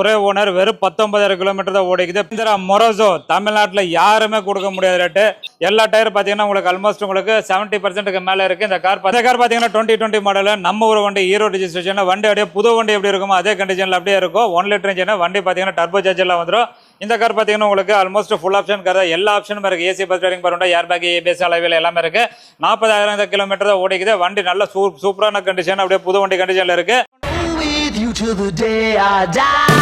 ஒரே ஓனர் வெறும் பத்தொன்பதாயிரம் கிலோமீட்டர் தான் ஓடிக்குது. இந்திரா மொரோசோ தமிழ்நாட்டில் யாருமே கொடுக்க முடியாத ரேட்டு எல்லா டயர் பார்த்தீங்கன்னா உங்களுக்கு ஆல்மோஸ்ட் உங்களுக்கு செவன்ட்டி பர்சன்ட்டுக்கு மேலே இருக்குது இந்த கார் இந்த கார் பார்த்தீங்கன்னா டுவெண்ட்டி டுவெண்ட்டி மாடல் நம்ம ஒரு வண்டி ஹீரோ ரிஜிஸ்ட்ரேஷன் வண்டி அப்படியே புது வண்டி எப்படி இருக்குமோ அதே கண்டிஷனில் அப்படியே இருக்கும். ஒன் லிட்டர் இன்ஜினா வண்டி பார்த்தீங்கன்னா டர்போ சார்ஜெல்லாம் வந்துடும் இந்த கார் பார்த்தீங்கன்னா உங்களுக்கு ஆல்மோஸ்ட் ஃபுல் ஆப்ஷன் கார் எல்லா ஆப்ஷனும் இருக்குது ஏசி பஸ் ரைடிங் பரவாயில்ல ஏர் பேக் ஏபிஎஸ் அளவில் எல்லாமே இருக்குது நாற்பதாயிரம் கிலோமீட்டர் தான் ஓடிக்குது. வண்டி நல்ல சூ சூப்பரான கண்டிஷன் அப்படியே புது வண்டி கண்டிஷனில் இருக்குது till the day I die.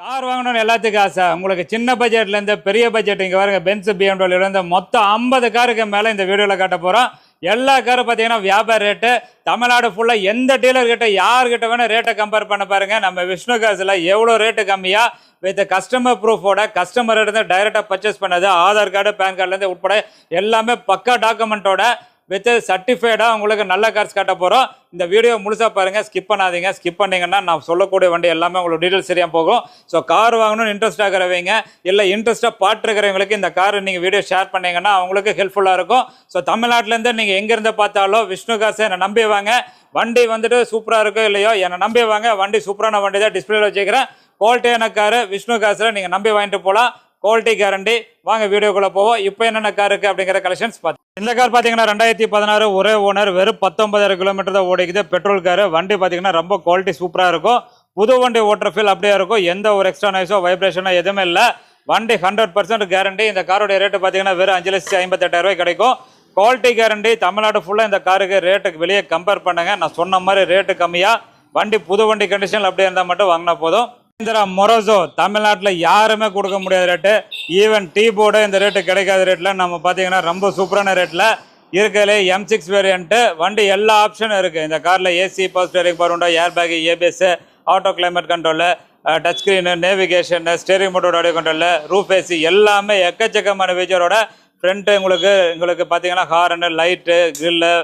Car வாங்கணும்னு எல்லாத்துக்கும் ஆசை உங்களுக்கு சின்ன பட்ஜெட்லேருந்து பெரிய பட்ஜெட் இங்கே பாருங்க பென்ஸ் பிஎம்டபிள்யூலேருந்து மொத்தம் ஐம்பது காருக்கு மேலே இந்த வீடியோவில் காட்ட போகிறோம் எல்லா காரும் பார்த்தீங்கன்னா வியாபார ரேட்டு தமிழ்நாடு ஃபுல்லாக எந்த டீலர்கிட்ட யார்கிட்ட வேணால் ரேட்டை கம்பேர் பண்ண பாருங்கள் நம்ம விஷ்ணு காசில் எவ்வளோ ரேட்டு கம்மியாக வித் கஸ்டமர் ப்ரூஃபோட கஸ்டமர் இருந்து டைரெக்டாக பர்ச்சேஸ் பண்ணது ஆதார் கார்டு பேன் கார்டுலேருந்து உட்பட எல்லாமே பக்கா டாக்குமெண்ட்டோட வித் சர்டிஃபைடாக உங்களுக்கு நல்ல கார்ஸ் காட்ட போகிறோம் இந்த வீடியோ முழுசாக பாருங்கள் ஸ்கிப் பண்ணாதீங்க. ஸ்கிப் பண்ணீங்கன்னா நான் சொல்லக்கூடிய வண்டி எல்லாமே உங்களுக்கு டீட்டெயில்ஸ் சரியாக போகும். ஸோ கார் வாங்கணும்னு இன்ட்ரெஸ்ட் ஆகிறவங்க இல்லை இன்ட்ரெஸ்ட்டாக பாட்டுருக்கிறவங்களுக்கு இந்த கார் நீங்கள் வீடியோ ஷேர் பண்ணிங்கன்னா அவங்களுக்கு ஹெல்ப்ஃபுல்லாக இருக்கும். ஸோ தமிழ்நாட்டிலேருந்து நீங்கள் எங்கேருந்து பார்த்தாலும் விஷ்ணு காசை என்னை நம்பி வாங்க. வண்டி வந்துட்டு சூப்பராக இருக்கோ இல்லையோ என்னை நம்பி வாங்க. வண்டி சூப்பரான வண்டி தான் டிஸ்பிளேல வச்சுக்கிறேன் குவாலிட்டியான காரு விஷ்ணு காசில் நீங்கள் நம்பி வாங்கிட்டு போகலாம் குவாலிட்டி கேரண்டி வாங்க வீடியோக்குள்ளே போவோம். இப்போ என்னென்ன கார் இருக்குது அப்படிங்கிற கலெக்ஷன்ஸ் பார்த்து இந்த கார் பார்த்தீங்கன்னா ரெண்டாயிரத்தி பதினாறு ஒரே ஓனர் வெறும் பத்தொன்பதாயிரம் கிலோமீட்டர் தான் ஓடிக்குது. பெட்ரோல் கார் வண்டி பார்த்தீங்கன்னா ரொம்ப குவாலிட்டி சூப்பராக இருக்கும். புது வண்டி ஓட்டுற ஃபீல் அப்படியே இருக்கும். எந்த ஒரு எக்ஸ்ட்ரா நாய்ஸோ வைப்ரேஷனோ எதுவுமே இல்லை. வண்டி ஹண்ட்ரட் பர்சன்ட் கேரண்டி இந்த காரோடைய ரேட்டு பார்த்தீங்கன்னா வெறும் அஞ்சு லட்சத்தி ஐம்பத்தெட்டாயிரம் ரூபாய் கிடைக்கும். குவாலிட்டி கேரண்டி தமிழ்நாடு ஃபுல்லாக இந்த காருக்கு ரேட்டுக்கு வெளியே கம்பேர் பண்ணுங்கள் நான் சொன்ன மாதிரி ரேட்டு கம்மியாக வண்டி புது வண்டி கண்டிஷனில் அப்படியே இருந்தால் மட்டும் வாங்கினா போதும். இந்திரா மொரசோ தமிழ்நாட்டில் யாருமே கொடுக்க முடியாத ரேட்டு ஈவன் டீ போர்டு இந்த ரேட்டு கிடைக்காத ரேட்டில் நம்ம பார்த்தீங்கன்னா ரொம்ப சூப்பரான ரேட்டில் இருக்கிறதுலே எம் சிக்ஸ் வேரியண்ட்டு வண்டி எல்லா ஆப்ஷனும் இருக்குது இந்த காரில் AC power steering power window air bag ABS auto climate control touch screen navigation steering மோட்டோட audio control roof AC எல்லாமே எக்கச்சக்கமான ஃபீச்சரோட ஃப்ரண்ட்டு உங்களுக்கு உங்களுக்கு பார்த்தீங்கன்னா ஹார்னு லைட்டு கிரில்லு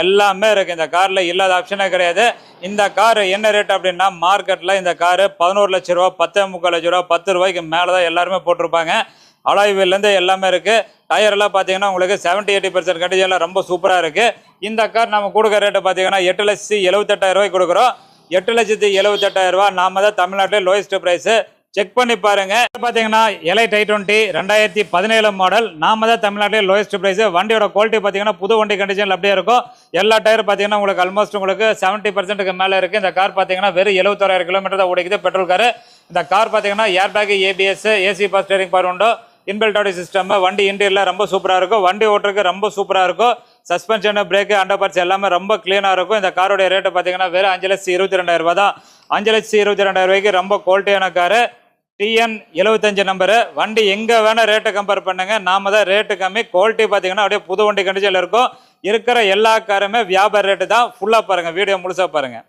எல்லாமே இருக்குது இந்த காரில் இல்லாத ஆப்ஷனே கிடையாது. இந்த கார் என்ன ரேட் அப்படின்னா மார்க்கெட்டில் இந்த காரு பதினோரு லட்ச ரூபா பத்தே முக்கால் லட்ச ரூபா பத்து ரூபாய்க்கு மேலே தான் எல்லாருமே போட்டிருப்பாங்க. அலாய்விலேருந்து எல்லாமே இருக்குது டயர்லாம் பார்த்தீங்கன்னா உங்களுக்கு செவன்ட்டி எயிட்டி பர்சன்ட் கண்டிஷனில் ரொம்ப சூப்பராக இருக்குது இந்த கார் நம்ம கொடுக்குற ரேட்டு பார்த்தீங்கன்னா எட்டு லட்சத்தி எழுபத்தெட்டாயிரம் ரூபாய்க்கு கொடுக்குறோம். எட்டு லட்சத்தி எழுபத்தெட்டாயிரம் ரூபா நாம தான் தமிழ்நாட்டிலே லோயஸ்ட் ப்ரைஸு செக் பண்ணி பாருங்க. பார்த்தீங்கன்னா எலை டை டுவெண்ட்டி ரெண்டாயிரத்தி பதினேழு மாடல் நாம தான் தமிழ்நாட்டிலே லோயஸ்ட் ப்ரைஸ் வண்டியோட குவாலிட்டி பார்த்தீங்கன்னா புது வண்டி கண்டிஷனில் அப்படியே இருக்கும். எல்லா டயர் பார்த்தீங்கன்னா உங்களுக்கு ஆல்மோஸ்ட் உங்களுக்கு செவன்ட்டி பர்சன்ட்டுக்கு மேலே இருக்குது இந்த கார் பார்த்தீங்கன்னா வெறும் எழுபத்தோராயிரம் கிலோமீட்டர் தான் ஓடிக்குது பெட்ரோல் கார் இந்த கார் பார்த்தீங்கன்னா air bag ABS AC plus steering power window. Inbuilt audio system வண்டி இன்டீரியர்ல ரொம்ப சூப்பராக இருக்கும். வண்டி ஓட்டுறதுக்கு ரொம்ப சூப்பராக இருக்கும். சஸ்பென்ஷன் பிரேக்கு அண்டர் பார்ட்ஸ் எல்லாமே ரொம்ப க்ளீனாக இருக்கும். இந்த காரோட ரேட்டு பார்த்தீங்கன்னா வெறும் அஞ்சு லட்சத்தி இருபத்தி ரெண்டாயிரம் ரூபாய் தான். அஞ்சு லட்சத்தி இருபத்தி ரெண்டாயிரம் ரூபாய்க்கு ரொம்ப குவாலிட்டியான காரு டிஎன் எழுபத்தஞ்சு நம்பரு வண்டி எங்கே வேணால் ரேட்டை கம்பேர் பண்ணுங்க. நாம தான் ரேட்டு கம்மி. குவாலிட்டி பார்த்தீங்கன்னா அப்படியே புது வண்டி கண்டிஷனில் இருக்கும். இருக்கிற எல்லா காருமே வியாபார ரேட்டு தான். ஃபுல்லாக பாருங்கள் வீடியோ முழுசாக பாருங்கள்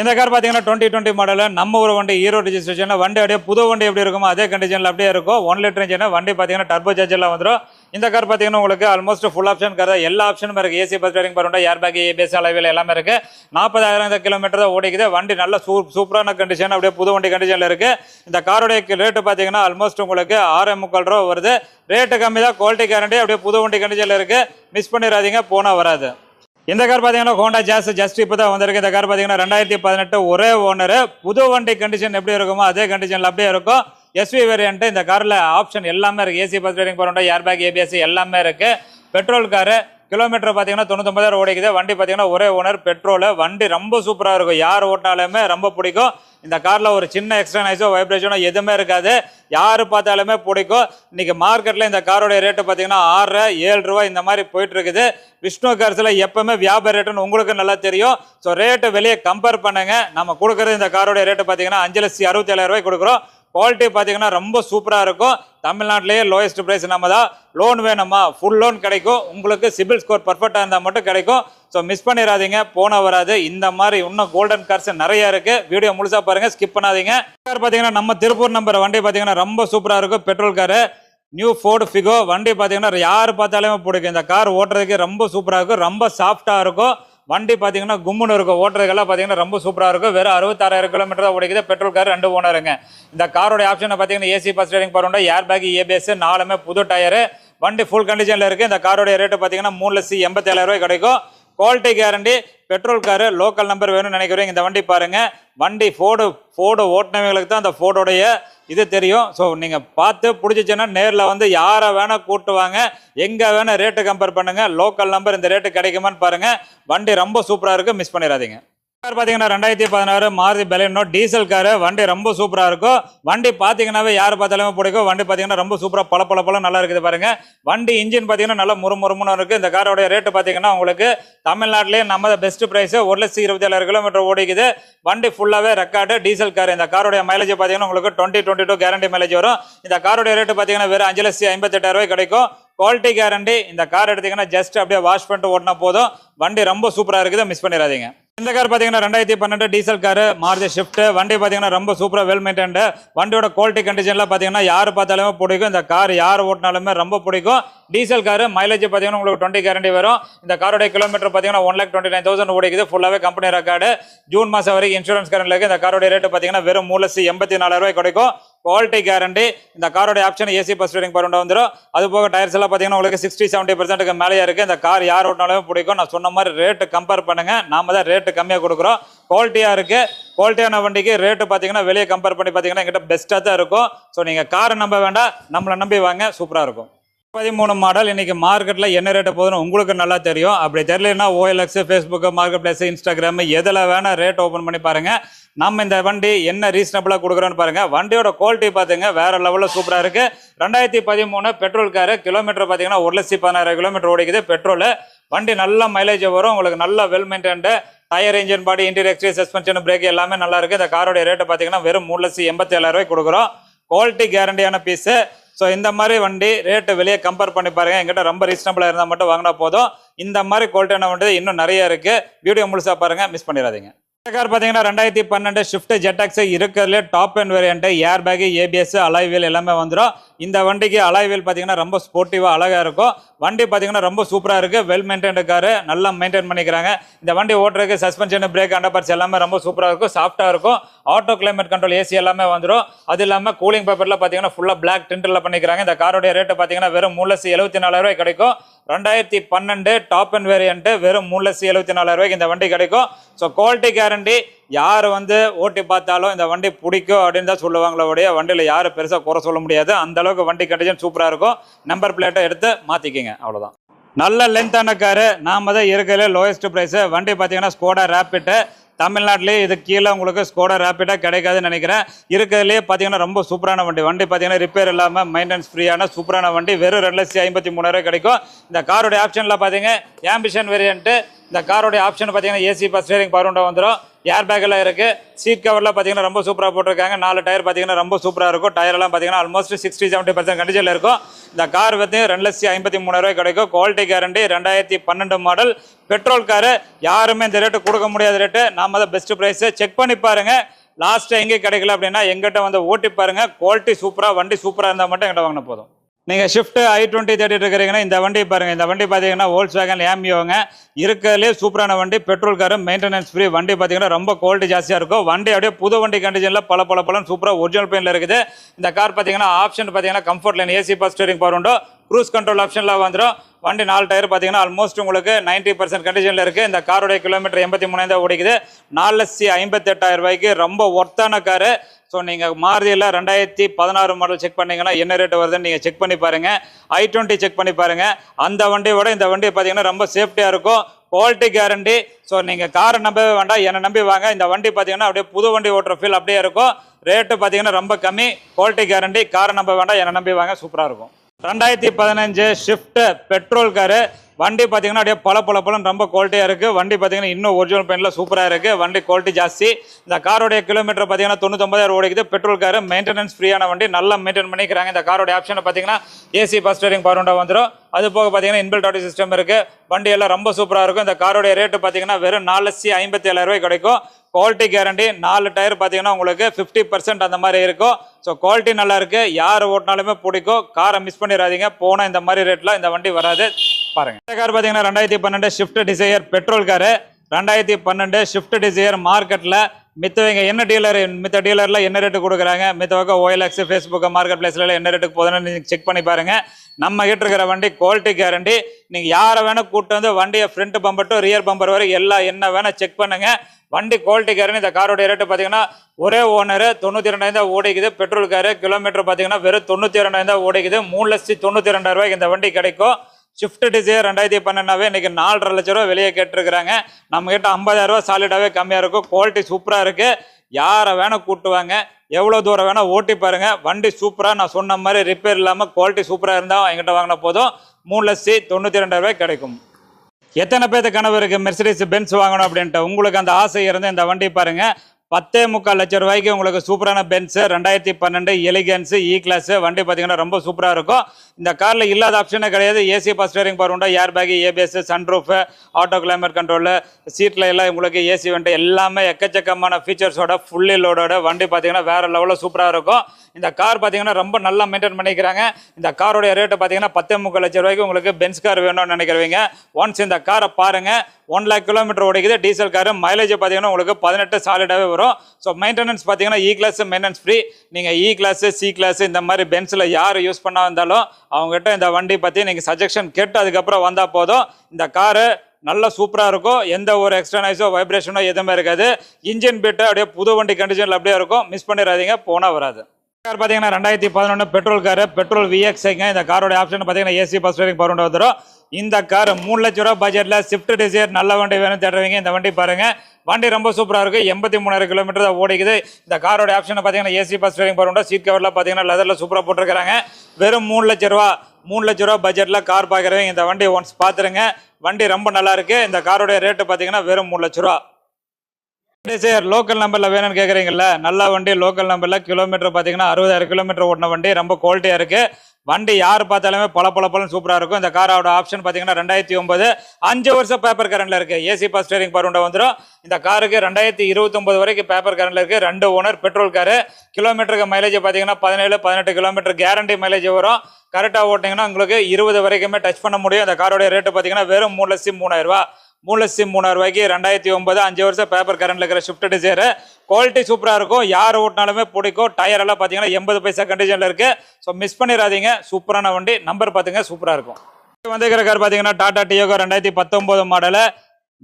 இந்த கார் பார்த்தீங்கன்னா டுவெண்ட்டி டுவெண்ட்டி மாடல் நம்ம ஒரு வண்டி ஹீரோ ரிஜிஸ்ட்ரேஷன் வண்டி அப்படியே புது வண்டி எப்படி இருக்குமோ அதே கண்டிஷனில் அப்படியே இருக்கும். ஒன் லிட்டர் இன்ஜினா வண்டி பார்த்தீங்கன்னா டர்போ சார்ஜெல்லாம் வந்துடும் இந்த கார் பார்த்தீங்கன்னா உங்களுக்கு ஆல்மோஸ்ட் ஃபுல் ஆப்ஷன் கார் எல்லா ஆப்ஷனும் இருக்குது ஏசி பஸ் ரைடிங் பரவாயில்ல ஏர் பேக் ஏபிஎஸ் அளவில் எல்லாமே இருக்குது நாற்பதாயிரம் கிலோமீட்டர் தான் ஓடிக்குது. வண்டி நல்ல சூ சூப்பரான கண்டிஷன் அப்படியே புது வண்டி கண்டிஷனில் இருக்குது இந்த காரோடைய ரேட்டு பார்த்தீங்கன்னா ஆல்மோஸ்ட் உங்களுக்கு ஆறு முக்கால் ரூபா வருது. ரேட்டு கம்மி தான் குவாலிட்டி கேரண்டி அப்படியே புது வண்டி கண்டிஷனில் இருக்குது மிஸ் பண்ணிடாதீங்க போனால் வராது. இந்த கார் பார்த்தீங்கன்னா ஹோண்டா ஜாஸ் ஜஸ்ட் இப்போ தான் வந்திருக்கு. இந்த கார் பார்த்தீங்கன்னா ரெண்டாயிரத்தி பதினெட்டு ஒரே ஓனர் புது வண்டி கண்டிஷன் எப்படி இருக்குமோ அதே கண்டிஷனில் அப்படியே இருக்கும். எஸ்வி வேரியன்ட் இந்த காரில் ஆப்ஷன் எல்லாமே இருக்குது ஏசி பஸ் ரைடிங் போகிறோம் ஏர் பேக் ஏபிஎஸ் எல்லாமே இருக்குது பெட்ரோல் காரு கிலோமீட்டர் பார்த்தீங்கன்னா தொண்ணூத்தொம்பதாயிரம் ஓடிக்குது. வண்டி பார்த்தீங்கன்னா ஒரே ஓனர் பெட்ரோலு வண்டி ரொம்ப சூப்பராக இருக்கும். யார் ஓட்டினாலுமே ரொம்ப பிடிக்கும். இந்த காரில் ஒரு சின்ன எக்ஸ்ட்ரா நைஸோ வைப்ரேஷனோ எதுவுமே இருக்காது. யார் பார்த்தாலுமே பிடிக்கும். இன்றைக்கி மார்க்கெட்டில் இந்த காரோடைய ரேட்டு பார்த்தீங்கன்னா ஆறரை ஏழு ரூபா இந்த மாதிரி போயிட்டுருக்குது. விஷ்ணு கார்ஸில் எப்போவுமே வியாபார ரேட்டுன்னு உங்களுக்கு நல்லா தெரியும். ஸோ ரேட்டு வெளியே கம்பேர் பண்ணுங்க. நம்ம கொடுக்குறது இந்த காரோடைய ரேட்டு பார்த்தீங்கன்னா அஞ்சு லட்சத்தி அறுபத்தேழாயிரம் ரூபாய் கொடுக்குறோம். குவாலிட்டி பார்த்தீங்கன்னா ரொம்ப சூப்பராக இருக்கும். தமிழ்நாட்டிலேயே லோயஸ்ட் ப்ரைஸ் நம்ம தான் லோன் வேணுமா? ஃபுல் லோன் கிடைக்கும். உங்களுக்கு சிபில் ஸ்கோர் பர்ஃபெக்டாக இருந்தால் மட்டும் கிடைக்கும். ஸோ மிஸ் பண்ணிடாதீங்க போன வராது. இந்த மாதிரி இன்னும் கோல்டன் கார்ஸ் நிறைய இருக்குது வீடியோ முழுசாக பாருங்கள் ஸ்கிப் பண்ணாதீங்க. கார் பார்த்தீங்கன்னா நம்ம திருப்பூர் நம்பர் வண்டி பார்த்தீங்கன்னா ரொம்ப சூப்பராக இருக்கும். Petrol car new Ford Figo வண்டி பார்த்தீங்கன்னா யார் பார்த்தாலுமே பிடிக்கும். இந்த கார் ஓட்டுறதுக்கு ரொம்ப சூப்பராக இருக்கும். ரொம்ப சாஃப்டாக இருக்கும். வண்டி பார்த்தீங்கன்னா கும்முன்னு இருக்கும். ஓட்டுறதுக்கெல்லாம் பார்த்தீங்கன்னா ரொம்ப சூப்பராக இருக்கும். வெறும் அறுபத்தாறாயிரம் கிலோமீட்டர் தான் ஓடிக்குது. பெட்ரோல் கார் ரெண்டு ஓனருங்க இந்த காரோட ஆப்ஷனை பார்த்தீங்கன்னா ஏசி பஸ் ரைடிங் பரவுண்டா ஏர் பேக் ஏபிஎஸ் நாலுமே புது டயரு வண்டி ஃபுல் கண்டிஷனில் இருக்குது இந்த காரோடைய ரேட்டு பார்த்தீங்கன்னா மூணு லட்சத்தி எண்பத்தேழாயிரம் ரூபாய் கிடைக்கும். Quality guarantee petrol car local number வேணும்னு நினைக்கிறீங்க இந்த வண்டி பாருங்க. வண்டி ஃபோர்டு ஃபோர்டு ஓட்டுனவங்களுக்கு தான் அந்த ஃபோர்டோடைய இது தெரியும். ஸோ நீங்கள் பார்த்து பிடிச்சிச்சுன்னா நேரில் வந்து யாரை வேணால் கூட்டு வாங்க. எங்கே வேணால் ரேட்டு கம்பேர் பண்ணுங்கள் லோக்கல் நம்பர் இந்த ரேட்டு கிடைக்குமான்னு பாருங்கள் வண்டி ரொம்ப சூப்பராக இருக்குது மிஸ் பண்ணிடாதீங்க. கார் பார்த்தீங்கன்னா ரெண்டாயிரத்தி பதினாறு மாறுதி பெலினோ டீசல் காரு. வண்டி ரொம்ப சூப்பராக இருக்கும். வண்டி பார்த்தீங்கன்னாவே யார் பார்த்தாலுமே பிடிக்கும். வண்டி பார்த்தீங்கன்னா ரொம்ப சூப்பராக பல பல பழம் நல்லா இருக்குது பாருங்க. வண்டி இன்ஜின் பார்த்தீங்கன்னா நல்லா முறுமுறுமுன்னு இருக்குது இந்த காரோடைய ரேட்டு பார்த்தீங்கன்னா உங்களுக்கு தமிழ்நாட்டிலேயே நம்ம பெஸ்ட் ப்ரைஸு ஒரு லட்சத்தி இருபத்தி ஏழாயிரம் கிலோமீட்டர் ஓடிக்குது. வண்டி ஃபுல்லாகவே ரெக்கார்டு டீசல் கார். இந்த காரோடைய மைலேஜ் பார்த்தீங்கன்னா உங்களுக்கு twenty twenty two guarantee mileage வரும். இந்த காரோடைய ரேட்டு பார்த்தீங்கன்னா வெறும் அஞ்சு லட்சத்தி ஐம்பத்தெட்டாயிரம் கிடைக்கும். குவாலிட்டி கேரண்டி இந்த கார் எடுத்தீங்கன்னா ஜஸ்ட் அப்படியே வாஷ் பண்ணிட்டு ஓட்டினா போதும். வண்டி ரொம்ப சூப்பராக இருக்குது. மிஸ் பண்ணிடாதீங்க. இந்த கார் பார்த்தீங்கன்னா ரெண்டாயிரத்தி பன்னெண்டு டீசல் காரு மாருதி ஷிஃப்ட் வண்டி பார்த்தீங்கன்னா ரொம்ப சூப்பராக வெல் மெயின்டைன்டு வண்டியோட குவாலிட்டி கண்டிஷன்லாம் பார்த்தீங்கன்னா யார் பார்த்தாலுமே பிடிக்கும். இந்த கார் யார் ஓட்டினாலுமே ரொம்ப பிடிக்கும். டீசல் காரு மைலேஜ் பார்த்தீங்கன்னா உங்களுக்கு டுவெண்ட்டி கேரண்டி வரும். இந்த காரோட கிலோமீட்டர் பார்த்தீங்கன்னா one lakh twenty nine thousand ஓடிக்குது. ஃபுல்லாகவே கம்பெனி ரெக்கார்டு ஜூன் மாதம் வரைக்கும் இன்சூரன்ஸ் கரண்ட் இந்த காரோட ரேட்டு பார்த்தீங்கன்னா வெறும் மூலசி எண்பத்தி நாலாயிரம் ரூபாய் கிடைக்கும். குவாலிட்டி கேரண்டி இந்த காரோட ஆப்ஷன் ஏசி பஸ் ரீடிங் பரவுண்டா வந்துடும் அது போக டயர்ஸ் எல்லாம் பார்த்தீங்கன்னா உங்களுக்கு சிக்ஸ்டி செவன்ட்டி பர்சன்ட்டுக்கு மேலேயே இருக்குது இந்த கார் யார் ஓட்டினாலும் பிடிக்கும். நான் சொன்ன மாதிரி ரேட்டு கம்பேர் பண்ணுங்க. நாம தான் ரேட்டு கம்மியாக கொடுக்குறோம். குவாலிட்டியாக இருக்குது குவாலிட்டியான வண்டிக்கு ரேட்டு பார்த்தீங்கன்னா வெளியே கம்பேர் பண்ணி பார்த்தீங்கன்னா எங்கிட்ட பெஸ்ட்டாக தான் இருக்கும். ஸோ நீங்கள் காரை நம்ப வேண்டாம். நம்மளை நம்பி வாங்க. சூப்பராக இருக்கும். பதிமூணு மாடல் இன்னைக்கு மார்க்கெட்டில் என்ன ரேட்டு போகுதுன்னு உங்களுக்கு நல்லா தெரியும். அப்படி தெரியலன்னா OLX Facebook marketplace Instagram எதில் வேணால் ரேட் ஓப்பன் பண்ணி பாருங்கள் நம்ம இந்த வண்டி என்ன ரீசனபிளாக கொடுக்குறோன்னு பாருங்கள் வண்டியோட குவாலிட்டி பார்த்துங்க வேற லெவலில் சூப்பராக இருக்குது ரெண்டாயிரத்தி பதிமூணு பெட்ரோல் காரு கிலோமீட்டர் பார்த்தீங்கன்னா ஒரு லட்சத்தி பதினாயிரம் கிலோமீட்டர் ஓடிக்குது பெட்ரோலு வண்டி நல்ல மைலேஜ் வரும். உங்களுக்கு நல்ல well maintained tyre engine body interior suspension brake எல்லாமே நல்லா இருக்குது இந்த காரோடைய ரேட்டு பார்த்தீங்கன்னா வெறும் மூணு லட்சத்தி எண்பத்தி ஏழாயிரம் கொடுக்குறோம். குவாலிட்டி கேரண்டியான பீஸு ஸோ இந்த மாதிரி வண்டி ரேட்டு வெளியே கம்பேர் பண்ணி பாருங்கள் எங்கிட்ட ரொம்ப ரீசனபிளாக இருந்தால் மட்டும் வாங்கினா போதும். இந்த மாதிரி குவாலிட்டியான வண்டி இன்னும் நிறைய இருக்குது வீடியோ முழுசா பாருங்க. மிஸ் பண்ணிடாதீங்க. கார் பார்த்தீங்கன்னா ரெண்டாயிரத்தி பன்னெண்டு ஷிஃப்ட் ஜெட்டாக்ஸ் இருக்கிறதுலே top end variant air bag ABS alloy wheels எல்லாமே வந்துடும் இந்த வண்டிக்கு அலைவியல் பார்த்தீங்கன்னா ரொம்ப ஸ்போர்ட்டிவாக அழகாக இருக்கும். வண்டி பார்த்தீங்கன்னா ரொம்ப சூப்பராக இருக்குது வெல் மெயின்டைன்டு காரு நல்லா மெயின்டைன் பண்ணிக்கிறாங்க. இந்த வண்டி ஓட்டுறதுக்கு சஸ்பென்ஷன் பிரேக் அண்டர்பார்ட்ஸ் எல்லாமே ரொம்ப சூப்பராக இருக்கும். சாஃப்ட்டாக இருக்கும். ஆட்டோ கிளைமேட் கண்ட்ரோல் ஏசி எல்லாமே வந்துடும் அது இல்லாமல் கூலிங் பேப்பரில் பார்த்தீங்கன்னா ஃபுல்லாக பிளாக் டிண்டில் பண்ணிக்கிறாங்க. இந்த காரோடைய ரேட்டு பார்த்தீங்கன்னா வெறும் மூணு லட்சம் எழுபத்தி நாலாயிரம் ரூபாய் கிடைக்கும். ரெண்டாயிரத்தி பன்னெண்டு டாப் அண்ட் வேரியன்ட்டு வெறும் மூணு லட்சம் எழுபத்தி நாலாயிரம் ரூபாய்க்கு இந்த வண்டி கிடைக்கும். ஸோ குவாலிட்டி கேரண்டி யார் வந்து ஓட்டி பார்த்தாலும் இந்த வண்டி பிடிக்கும் அப்படின்னு தான் சொல்லுவாங்களோடைய வண்டியில் யாரும் பெருசாக குறை சொல்ல முடியாது. அந்த அளவுக்கு வண்டி கண்டிஷன் சூப்பராக இருக்கும். நம்பர் பிளேட்டை எடுத்து மாற்றிக்கிங்க அவ்வளோதான் நல்ல லென்த்தான காரு நாம தான் இருக்கிற லோயஸ்ட் ப்ரைஸு வண்டி பார்த்தீங்கன்னா ஸ்கோடா ரேப்பிட்டு தமிழ்நாட்டிலே இது கீழே உங்களுக்கு ஸ்கோடா ரேப்பிடாக கிடைக்காதுன்னு நினைக்கிறேன். இருக்கிறதுலே பார்த்தீங்கன்னா ரொம்ப சூப்பரான வண்டி. வண்டி பார்த்தீங்கன்னா ரிப்பேர் இல்லாமல் மெயின்டெனன்ஸ் ஃப்ரீயான சூப்பரான வண்டி. வெறும் ரெண்டு லட்சத்தி ஐம்பத்தி மூணாயிரம் கிடைக்கும். இந்த காரோட ஆப்ஷனில் பார்த்தீங்க ஆம்பிஷன் வேரியன்ட்டு இந்த காரோடைய ஆப்ஷன் பார்த்தீங்கன்னா ஏசி பஸ் ஸ்டேரிங் பவர் வந்துடும் ஏர் பேக்கெல்லாம் இருக்குது சீட் கவர்லாம் பார்த்தீங்கன்னா ரொம்ப சூப்பராக போட்டிருக்காங்க. நாலு டயர் பார்த்தீங்கன்னா ரொம்ப சூப்பராக இருக்கும். டயர்லாம் பார்த்தீங்கன்னா ஆல்மோஸ்ட் சிக்ஸ்டி செவன்ட்டி பர்சன்ட் கண்டிஷனில் இருக்கும். இந்த கார் வந்து ரெண்டு லட்சத்தி ஐம்பத்தி மூணாயிரம் கிடைக்கும். குவாலிட்டி கேரண்டி ரெண்டாயிரத்தி பன்னெண்டு மாடல் பெட்ரோல் காரு யாருமே இந்த ரேட்டு கொடுக்க முடியாத ரேட்டு நாம தான் பெஸ்ட் ப்ரைஸு செக் பண்ணி பாருங்கள் லாஸ்ட்டாக எங்கே கிடைக்கல அப்படின்னா எங்கிட்ட வந்து ஓட்டி பாருங்க. குவாலிட்டி சூப்பராக வண்டி சூப்பராக இருந்தால் மட்டும் எங்கிட்ட வாங்கின போதும். நீங்கள் ஷிஃப்ட் ஐ டுவெண்ட்டி தேடிட்டு இருக்கிறீங்கன்னா இந்த வண்டி பாருங்கள் இந்த வண்டி பார்த்தீங்கன்னா ஹோல்ஸ் வேகன் ஏமியோங்க இருக்கிறதுலே சூப்பரான வண்டி பெட்ரோல் காரு மெயின்டெனன்ஸ் ஃப்ரீ வண்டி பார்த்தீங்கன்னா ரொம்ப குவாலிட்டி ஜாஸ்தியாக இருக்கும். வண்டி அப்படியே புது வண்டி கண்டிஷனில் பல பல பலன் சூப்பராக ஒரிஜினல் பெயினில் இருக்குது. இந்த கார் பார்த்தீங்கன்னா ஆப்ஷன் பார்த்தீங்கன்னா comfort line AC plus steering power window. Cruise control ஆப்ஷனில் வந்துடும் வண்டி நாலு டயர் பார்த்தீங்கன்னா ஆல்மோஸ்ட் உங்களுக்கு நைன்ட்டி பர்சன்ட் கண்டிஷனில் இருக்குது இந்த காரோடைய கிலோமீட்டர் எண்பத்தி மூணாயிரம் ஓடிக்குது. நாலு லட்சத்தி ஐம்பத்தெட்டாயிரம் ரூபாய்க்கு ரொம்ப ஒர்த்தான காரு ஸோ நீங்கள் மாருதியில் ரெண்டாயிரத்தி பதினாறு மாடல் செக் பண்ணிங்கன்னா என்ன ரேட் வருதுன்னு நீங்கள் செக் பண்ணி பாருங்கள் ஐ டுவெண்ட்டி செக் பண்ணி பாருங்கள் அந்த வண்டியை விட இந்த வண்டி பார்த்தீங்கன்னா ரொம்ப சேஃப்டியாக இருக்கும். குவாலிட்டி கேரண்டி ஸோ நீங்கள் காரை நம்பவே வேண்டாம். என்னை நம்பி வாங்க. இந்த வண்டி பார்த்தீங்கன்னா அப்படியே புது வண்டி ஓட்டுற ஃபீல் அப்படியே இருக்கும். ரேட்டு பார்த்தீங்கன்னா ரொம்ப கம்மி. குவாலிட்டி கேரண்டி காரை நம்ப வேண்டாம். என்னை நம்பி வாங்க. சூப்பராக இருக்கும். ரெண்டாயிரத்தி பதினஞ்சு ஷிஃப்ட்டு பெட்ரோல் காரு வண்டி பார்த்தீங்கன்னா அப்படியே பல பல பழம் ரொம்ப குவாலிட்டியாக இருக்குது வண்டி பார்த்தீங்கன்னா இன்னும் ஒரிஜினல் பெயிண்டில் சூப்பராக இருக்குது வண்டி குவாலிட்டி ஜாஸ்தி. இந்த காரோடைய கிலோமீட்டர் பார்த்தீங்கன்னா தொண்ணூத்தொம்பதாயிரம் ஓடிக்குது. பெட்ரோல் கார் மெயின்டெனன்ஸ் ஃப்ரீயான வண்டி. நல்லா மெயின்டைன் பண்ணிக்கிறாங்க. இந்த காரோட ஆப்ஷனை பார்த்தீங்கன்னா ஏசி பஸ் ஸ்டேரிங் பவர் வந்துடும் அது போக பார்த்தீங்கன்னா இன்பில்ட் ஆட்டோ சிஸ்டம் இருக்குது வண்டி எல்லாம் ரொம்ப சூப்பராக இருக்கும். இந்த காரோடைய ரேட்டு பார்த்தீங்கன்னா வெறும் நாலு லட்சத்தி ஐம்பத்தி ஏழாயிரம் ரூபாய் கிடைக்கும். குவாலிட்டி கேரண்டி நாலு டயர் பார்த்தீங்கன்னா உங்களுக்கு ஃபிஃப்டி பர்சன்ட் அந்த மாதிரி இருக்கும். ஸோ குவாலிட்டி நல்லா இருக்குது யார் ஓட்டினாலுமே பிடிக்கும். காரை மிஸ் பண்ணிடாதீங்க. போனால் இந்த மாதிரி ரேட்டில் இந்த வண்டி வராது. பாருங்கள் இந்த கார் பார்த்தீங்கன்னா ரெண்டாயிரத்தி பன்னெண்டு ஷிஃப்ட் டிசையர் பெட்ரோல் காரு ரெண்டாயிரத்தி பன்னெண்டு ஷிஃப்ட் டிசையர் மார்க்கெட்டில் மித்தவங்க என்ன டீலர் மித்த டீலரில் என்ன ரேட்டு கொடுக்குறாங்க? மித்த பக்கம் ஓஎல்எக்ஸ் ஃபேஸ்புக் மார்க்கெட் பிளேஸ்ல என்ன ரேட்டுக்கு போதுன்னு நீங்கள் செக் பண்ணி பாருங்கள் நம்ம கிட்ட இருக்கிற வண்டி குவாலிட்டி கேரண்டி நீங்கள் யாரை வேணால் கூட்டு வந்து வண்டியை front bumper to rear bumper வரை எல்லாம் என்ன வேணால் செக் பண்ணுங்க. வண்டி குவாலிட்டி கேரண்டி இந்த காரோடைய ரேட்டு பார்த்தீங்கன்னா ஒரே ஓனர் தொண்ணூற்றி ரெண்டாயிரம் ஓடிக்குது. பெட்ரோல் காரு கிலோமீட்டர் பார்த்தீங்கன்னா வெறும் தொண்ணூற்றி ரெண்டாயிரம் ஓடிக்குது. மூணு லட்சத்தி தொண்ணூற்றி ரெண்டாயிரம் ரூபாய்க்கு இந்த வண்டி கிடைக்கும். ஷிஃப்ட் டிசையர் ரெண்டாயிரத்தி பன்னெண்டாவே இன்னைக்கு நாலரை லட்ச ரூபா வெளியே கேட்டிருக்கிறாங்க. நம்ம கிட்ட சாலிடாகவே கம்மியாக இருக்கும் குவாலிட்டி சூப்பராக இருக்குது யாரை வேணால் கூட்டுவாங்க. எவ்வளோ தூரம் வேணால் ஓட்டி பாருங்கள் வண்டி சூப்பராக நான் சொன்ன மாதிரி ரிப்பேர் இல்லாமல் குவாலிட்டி சூப்பராக இருந்தால் எங்கிட்ட வாங்கின போதும். மூணு லட்சத்தி தொண்ணூற்றி ரெண்டாயிரம் கிடைக்கும். எத்தனை பேர்த்து கனவு இருக்குது மெர்சிடிஸ் பென்ஸ் வாங்கணும் அப்படின்ட்டு. உங்களுக்கு அந்த ஆசை இருந்து இந்த வண்டி பாருங்கள் பத்தே முக்கால் லட்சம் ரூபாய்க்கு உங்களுக்கு சூப்பரான பென்ஸு ரெண்டாயிரத்தி பன்னெண்டு எலிகன்ஸு இ கிளாஸு வண்டி பார்த்தீங்கன்னா ரொம்ப சூப்பராக இருக்கும். இந்த காரில் இல்லாத ஆப்ஷனே கிடையாது. AC plus steering power window? Air bag ABS sunroof auto climate control சீட்டில் எல்லாம் உங்களுக்கு ஏசி வண்டி எல்லாமே எக்கச்சக்கமான ஃபீச்சர்ஸோட ஃபுல்லி லோடோட வண்டி பார்த்தீங்கன்னா வேற லெவலில் சூப்பராக இருக்கும். இந்த கார் பார்த்தீங்கன்னா ரொம்ப நல்லா மெயின்டைன் பண்ணிக்கிறாங்க. இந்த காரோடைய ரேட்டு பார்த்தீங்கன்னா பத்தே முக்கால் லட்சம் ரூபாய்க்கு உங்களுக்கு பென்ஸ் கார் வேணும்னு நினைக்கிறவங்க ஒன்ஸ் இந்த காரை பாருங்க ஒன் லேக் கிலோமீட்டர் ஓடிக்குது டீசல் காரு மைலேஜ் பார்த்தீங்கன்னா உங்களுக்கு பதினெட்டு சாலிடாகவே வரும். ஸோ மெயின்டெனன்ஸ் பார்த்தீங்கன்னா இ கிளாஸ் மெயின்டெனன்ஸ் ஃப்ரீ நீங்கள் இ கிளாஸு சி கிளாஸு இந்த மாதிரி பென்ஸில் யார் யூஸ் பண்ணா வந்தாலும் அவங்ககிட்ட இந்த வண்டி பற்றி நீங்கள் சஜஷன் கேட்டு அதுக்கப்புறம் வந்தால் போதும். இந்த காரு நல்ல சூப்பராக இருக்கும். எந்த ஒரு எக்ஸ்டர்னைஸோ வைப்ரேஷனோ எதுவுமே இருக்காது. இன்ஜின் பிட்டு அப்படியே புது வண்டி கண்டிஷனில் அப்படியே இருக்கும். மிஸ் பண்ணிடாதீங்க போனால் வராது. கார் பார்த்தீங்கன்னா ரெண்டாயிரத்தி பதினொன்று பெட்ரோல் கார் பெட்ரோல் விஎக்ஸ்ங்க இந்த காரோட ஆப்ஷன் பார்த்தீங்கன்னா ஏசி பஸ் ஸ்டேரிங் பரவாயில்ல வந்துடும் இந்த கார் மூணு லட்ச ரூபா பட்ஜெட்டில் ஸ்விஃப்ட் டிசைர் நல்ல வண்டி வேணும் தேடுறவங்க இந்த வண்டி பாருங்க. வண்டி ரொம்ப சூப்பராக இருக்குது எண்பத்தி மூணாயிரம் கிலோமீட்டர் தான் ஓடிக்குது. இந்த காரோட ஆப்ஷன் பார்த்தீங்கன்னா AC plus steering power seat கவரில் பார்த்தீங்கன்னா லெதரில் சூப்பராக போட்டிருக்காங்க வெறும் மூணு லட்ச ரூபா மூணு லட்ச ரூபா பட்ஜெட்டில் கார் பார்க்குறவங்க இந்த வண்டி ஒன்ஸ் பார்த்துருங்க வண்டி ரொம்ப நல்லா இருக்குது இந்த காரோடைய ரேட்டு பார்த்தீங்கன்னா வெறும் மூணு லட்ச ரூபா. சார் லோக்கல் நம்பரில் வேணும்னு கேட்குறீங்கல்ல நல்ல வண்டி லோக்கல் நம்பரில் கிலோமீட்டர் பார்த்தீங்கன்னா அறுபதாயிரம் கிலோமீட்டர் ஓட்டின வண்டி ரொம்ப குவாலிட்டியாக இருக்குது வண்டி யார் பார்த்தாலுமே பல பல பலன் சூப்பராக இருக்கும். இந்த காரோட ஆப்ஷன் பார்த்தீங்கன்னா ரெண்டாயிரத்தி ஒன்பது. அஞ்சு வருஷம் பேப்பர் கரண்டில் இருக்குது ஏசி பஸ் ஸ்டேரிங் பருண்டை வந்துடும் இந்த காருக்கு ரெண்டாயிரத்தி இருபத்தொம்பது வரைக்கும் பேப்பர் கரண்டில் இருக்குது ரெண்டு ஓனர் பெட்ரோல் காரு கிலோமீட்டருக்கு மைலேஜ் பார்த்தீங்கன்னா பதினேழு பதினெட்டு கிலோமீட்டர் கேரண்டி மைலேஜ் வரும். கரெக்டாக ஓட்டிங்கன்னா உங்களுக்கு இருபது வரைக்குமே டச் பண்ண முடியும். இந்த காரோடைய ரேட்டு பார்த்தீங்கன்னா வெறும் மூணு லட்சம் மூணாயிரம் ரூபா மூணு லட்சத்தி மூணாயிரம் ரூபாய்க்கு ரெண்டாயிரத்தி ஒன்பது அஞ்சு வருஷம் பேப்பர் கரண்ட்ல இருக்கிற ஷிஃப்ட் டிசைர் குவாலிட்டி சூப்பராக இருக்கும். யார் ஓட்டினாலுமே பிடிக்கும். டயர் எல்லாம் பார்த்தீங்கன்னா எண்பது பைசா கண்டிஷனில் இருக்கு. ஸோ மிஸ் பண்ணிடாதீங்க சூப்பரான வண்டி. நம்பர் பார்த்துங்க சூப்பராக இருக்கும். வந்துக்கிற கார் பார்த்தீங்கன்னா டாடா டியோகோ ரெண்டாயிரத்தி பத்தொம்போது மாடலு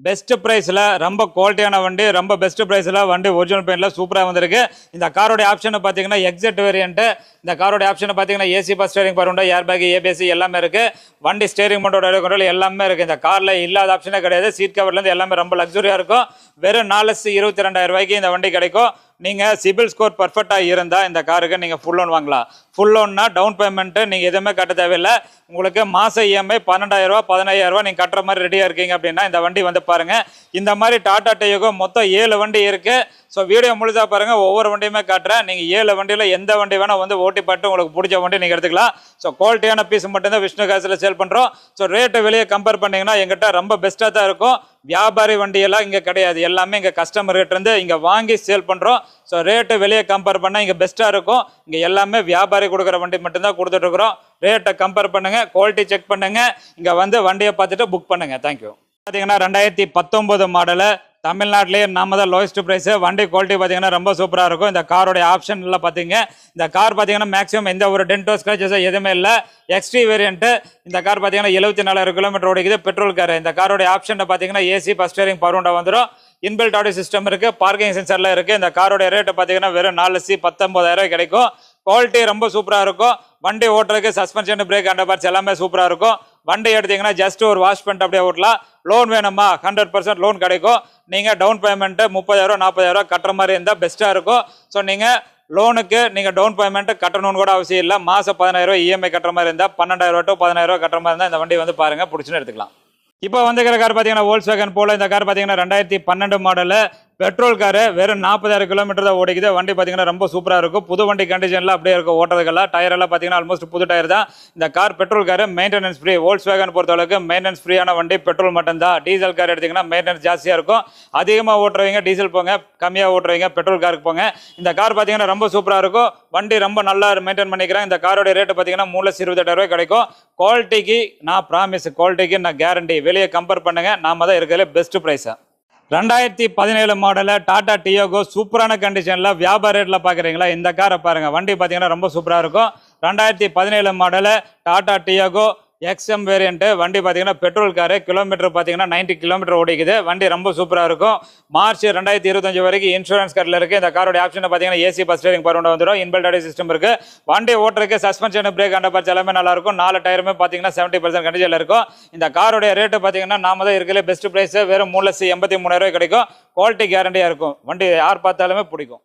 பெஸ்ட் ப்ரைஸில் ரொம்ப குவாலிட்டியான வண்டி ரொம்ப பெஸ்ட் ப்ரைஸில் வண்டி ஒரிஜினல் பெயிண்டில் சூப்பராக வந்திருக்கு. இந்த காரோடைய ஆப்ஷனை பார்த்தீங்கன்னா எக்ஸட் வேரியன்ட்டு இந்த காரோடைய ஆப்ஷனை பார்த்தீங்கன்னா ஏசி பஸ் ஸ்டேரிங் உண்டா ஏர் பேக் ஏபிஎஸ்சி எல்லாமே இருக்குது வண்டி ஸ்டேரிங் மோட்டோட கண்ட்ரோல் எல்லாமே இருக்குது இந்த காரில் இல்லாத ஆப்ஷனே கிடையாது. சீட் கவர்லேருந்து எல்லாமே ரொம்ப லக்ஸுரியாக இருக்கும். வெறும் நாலு இருபத்தி ரெண்டாயிரம் ரூபாய்க்கு இந்த வண்டி கிடைக்கும். நீங்கள் சிபில் ஸ்கோர் பர்ஃபெக்டாக இருந்தால் இந்த காருக்கு நீங்கள் ஃபுல் லோன் வாங்கலாம். ஃபுல் லோன்னா டவுன் பேமெண்ட்டு நீங்கள் எதுவுமே கட்ட தேவையில்லை. உங்களுக்கு மாத இஎம்ஐ பன்னெண்டாயிரரூவா பதினாயிரரூவா நீங்கள் கட்டுற மாதிரி ரெடியாக இருக்கீங்க அப்படின்னா இந்த வண்டி வந்து பாருங்கள் இந்த மாதிரி டாடா டேயோகோ மொத்தம் ஏழு வண்டி இருக்குது ஸோ வீடியோ முழுதாக பாருங்கள் ஒவ்வொரு வண்டியுமே காட்டுறேன். நீங்கள் ஏழு வண்டியில் எந்த வண்டி வேணால் வந்து ஓட்டி பார்த்து உங்களுக்கு பிடிச்ச வண்டி நீங்கள் எடுத்துக்கலாம். ஸோ குவாலிட்டியான பீஸ் மட்டும்தான் விஷ்ணு காசில் சேல் பண்ணுறோம் ஸோ ரேட்டை வெளியே கம்பேர் பண்ணிங்கன்னா எங்கிட்ட ரொம்ப பெஸ்ட்டாக தான் இருக்கும். வியாபாரி வண்டியெல்லாம் இங்கே கிடையாது. எல்லாமே இங்கே கஸ்டமர்கிட்டருந்து இங்கே வாங்கி சேல் பண்ணுறோம் ஸோ ரேட்டு வெளியே கம்பேர் பண்ணால் இங்கே பெஸ்ட்டாக இருக்கும். இங்கே எல்லாமே வியாபாரி கொடுக்குற வண்டி மட்டும்தான் கொடுத்துட்ருக்குறோம் ரேட்டை கம்பேர் பண்ணுங்கள் குவாலிட்டி செக் பண்ணுங்கள் இங்கே வந்து வண்டியை பார்த்துட்டு புக் பண்ணுங்கள் தேங்க்யூ பார்த்தீங்கன்னா ரெண்டாயிரத்தி பத்தொம்போது மாடலை தமிழ்நாட்டிலேயே நம்ம தான் லோயஸ்ட் ப்ரைஸு வண்டி குவாலிட்டி பார்த்தீங்கன்னா ரொம்ப சூப்பராக இருக்கும். இந்த காரோடைய ஆப்ஷன்லாம் பார்த்தீங்க இந்த கார் பார்த்தீங்கன்னா மேக்ஸிமம் எந்த ஒரு டென்டோ ஸ்க்ராச்சஸ் எதுவுமே இல்லை. எக்ஸ்ட்ரீ வேரியண்ட்டு இந்த கார் பார்த்தீங்கன்னா எழுபத்தி நாலாயிரம் கிலோமீட்டர் ஓடிக்குது. பெட்ரோல் கார் இந்த காரோடைய ஆப்ஷனில் பார்த்தீங்கன்னா ஏசி ஃபஸ்ட் ஸ்டேரிங் பவர் வந்துடும் இன்பில்ட் ஆடியோ சிஸ்டம் இருக்குது பார்க்கிங் சென்சர்லாம் இருக்குது இந்த காரோடைய ரேட்டு பார்த்தீங்கன்னா வெறும் நாலு சி பத்தொம்பதாயிரம் கிடைக்கும். குவாலிட்டி ரொம்ப சூப்பராக இருக்கும். வண்டி ஓட்டுறதுக்கு சஸ்பென்ஷன் பிரேக் அண்டர் பார்ட்ஸ் எல்லாமே சூப்பராக இருக்கும். வண்டி எடுத்தீங்கன்னா ஜஸ்ட் ஒரு வாஷ் பண்ணிட்டு அப்படியே ஓட்டலாம். லோன் வேணுமா? ஹண்ட்ரட் பர்சன்ட் லோன் கிடைக்கும். நீங்கள் டவுன் பேமெண்ட்டு முப்பதாயிரம் நாற்பதாயிரம் கட்டுற மாதிரி இருந்தால் பெஸ்ட்டாக இருக்கும். ஸோ நீங்கள் லோனுக்கு நீங்கள் டவுன் பேமெண்ட்டு கட்டணும்னு கூட அவசியம் இல்லை. மாதம் பதினாயிரம் இஎம்ஐ கட்டுற மாதிரி இருந்தால் பன்னெண்டாயிரம் டு பதினாயிரம் கட்டுற மாதிரி இருந்தால் இந்த வண்டி வந்து பாருங்கள் பிடிச்சின்னு எடுத்துக்கலாம். இப்போ வந்துக்கிற கார் பார்த்தீங்கன்னா வோல்ஸ் வேகன் போல் இந்த கார் பார்த்தீங்கன்னா ரெண்டாயிரத்தி பன்னெண்டு மாடலு பெட்ரோல் காரு வெறும் நாற்பதாயிரம் கிலோமீட்டர் தான் ஓடிக்குது. வண்டி பார்த்தீங்கன்னா ரொம்ப சூப்பராக இருக்கும். புது வண்டி கண்டிஷனில் அப்படியே இருக்கும் ஓட்டுறதுக்கெல்லாம். டயர் எல்லாம் பார்த்தீங்கன்னா ஆல்மோஸ்ட் புது டயர் தான். இந்த car petrol car maintenance free Volkswagen பொறுத்தளவுக்கு மெயின்டெனன்ஸ் ஃப்ரீயான வண்டி பெட்ரோல் மட்டும் தான் டீசல் கார் எடுத்திங்கன்னா மெயின்டெனன்ஸ் ஜாஸ்தியாக இருக்கும். அதிகமாக ஓட்டுறவங்க டீசல் போங்க. கம்மியாக ஓட்டுறவங்க பெட்ரோல் காருக்கு போங்க. இந்த கார் பார்த்தீங்கன்னா ரொம்ப சூப்பராக இருக்கும். வண்டி ரொம்ப நல்லா மெயின்டைன் பண்ணிக்கிறேன் இந்த காரோட ரேட்டு பார்த்தீங்கன்னா மூணு லட்சம் இருபத்தெட்டாயிரம் ரூபாய் கிடைக்கும். குவாலிட்டிக்கு நான் ப்ராமிஸ் குவாலிட்டிக்கு நான் கேரண்டி வெளியே கம்பேர் பண்ணுங்கள் நாம தான் இருக்கிறதுல பெஸ்ட் ப்ரைஸாக ரெண்டாயிரத்தி பதினேழு மாடலில் டாடா டியோகோ சூப்பரான கண்டிஷனில் வியாபார ரேட்டில் பார்க்குறீங்களா இந்த காரை பாருங்கள் வண்டி பார்த்தீங்கன்னா ரொம்ப சூப்பராக இருக்கும். ரெண்டாயிரத்தி பதினேழு மாடலில் டாடா டியோகோ எக்ஸ்எம் வேரியண்ட்டு வண்டி பார்த்தீங்கன்னா பெட்ரோல் காரு கிலோமீட்டர் பார்த்தீங்கன்னா 90 கிலோமீட்டர் ஓடிக்குது. வண்டி ரொம்ப சூப்பராக இருக்கும். மார்ச் ரெண்டாயிரத்தி இருபத்தஞ்சு வரைக்கும் இன்சூரன்ஸ் கார்டில் இருக்குது இந்த காரோட ஆப்ஷன் பார்த்தீங்கன்னா ஏசி பஸ் ஸ்டேரிங் பவர் வந்துடும் இன்பில்ட் அடி சிஸ்டம் இருக்குது வண்டி ஓட்டுறதுக்கு சஸ்பென்ஷன் பிரேக் அண்ட் பட்சம் எல்லாமே நல்லா இருக்கும். நாலு டயருமே பார்த்தீங்கன்னா செவன்ட்டி பர்சன்ட் கண்டிஷனில் இருக்கும். இந்த காரோடைய ரேட்டு பார்த்தீங்கன்னா நாம தான் இருக்கிற பெஸ்ட் ப்ரைஸ் வெறும் மூணு லட்சம் எண்பத்தி மூணாயிரம் கிடைக்கும். குவாலிட்டி கேரண்டியாக இருக்கும். வண்டி யார் பார்த்தாலுமே பிடிக்கும்.